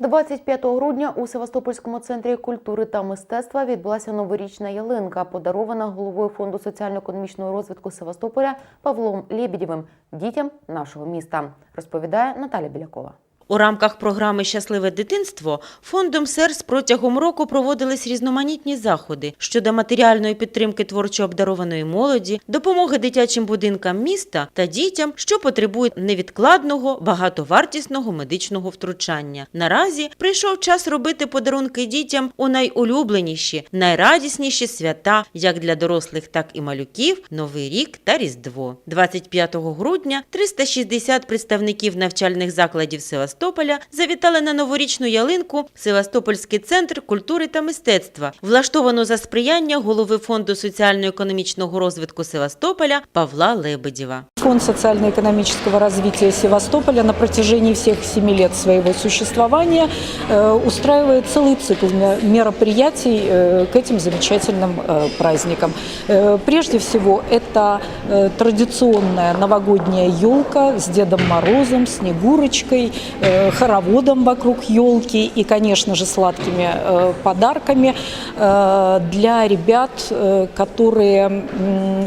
25 грудня у Севастопольському центрі культури та мистецтва відбулася новорічна ялинка, подарована головою фонду соціально-економічного розвитку Севастополя Павлом Лєбідєвим дітям нашого міста. Розповідає Наталя Білякова. У рамках програми Щасливе дитинство фондом СЕРС протягом року проводились різноманітні заходи щодо матеріальної підтримки творчо обдарованої молоді, допомоги дитячим будинкам міста та дітям, що потребують невідкладного, багатовартісного медичного втручання. Наразі прийшов час робити подарунки дітям у найулюбленіші, найрадісніші свята, як для дорослих, так і малюків, Новий рік та Різдво. 25 грудня 360 представників навчальних закладів Севастополя завітали на новорічну ялинку Севастопольський центр культури та мистецтва, влаштовану за сприяння голови фонду соціально-економічного розвитку Севастополя Павла Лебедєва. Фонд социально-экономического развития Севастополя на протяжении всех семи лет своего существования э, устраивает целый цикл ме- мероприятий э, к этим замечательным э, праздникам. Прежде всего, это традиционная новогодняя елка с Дедом Морозом, Снегурочкой, хороводом вокруг елки и, конечно же, сладкими подарками для ребят, которые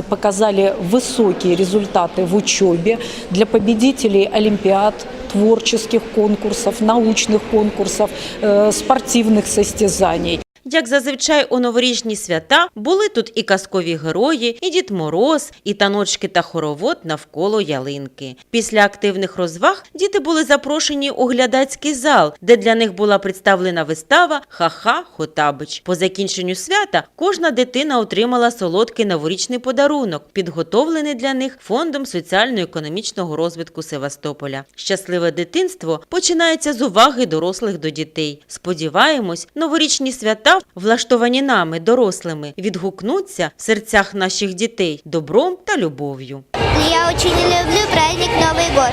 показали высокие результаты в учебе, для победителей олимпиад, творческих конкурсов, научных конкурсов, э, спортивных состязаний. Як зазвичай у новорічні свята були тут і казкові герої, і Дід Мороз, і таночки та хоровод навколо ялинки. Після активних розваг діти були запрошені у глядацький зал, де для них була представлена вистава Ха-ха Хотабич. По закінченню свята кожна дитина отримала солодкий новорічний подарунок, підготовлений для них фондом соціально-економічного розвитку Севастополя. Щасливе дитинство починається з уваги дорослих до дітей. Сподіваємось, новорічні свята, влаштовані нами, дорослими, відгукнуться в серцях наших дітей добром та любов'ю. Я дуже люблю праздник Новий год,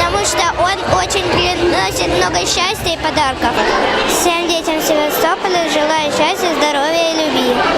тому що він дуже приносить багато щастя і подарунків. Всім дітям Севастополя желаю щастя, здоров'я і любви.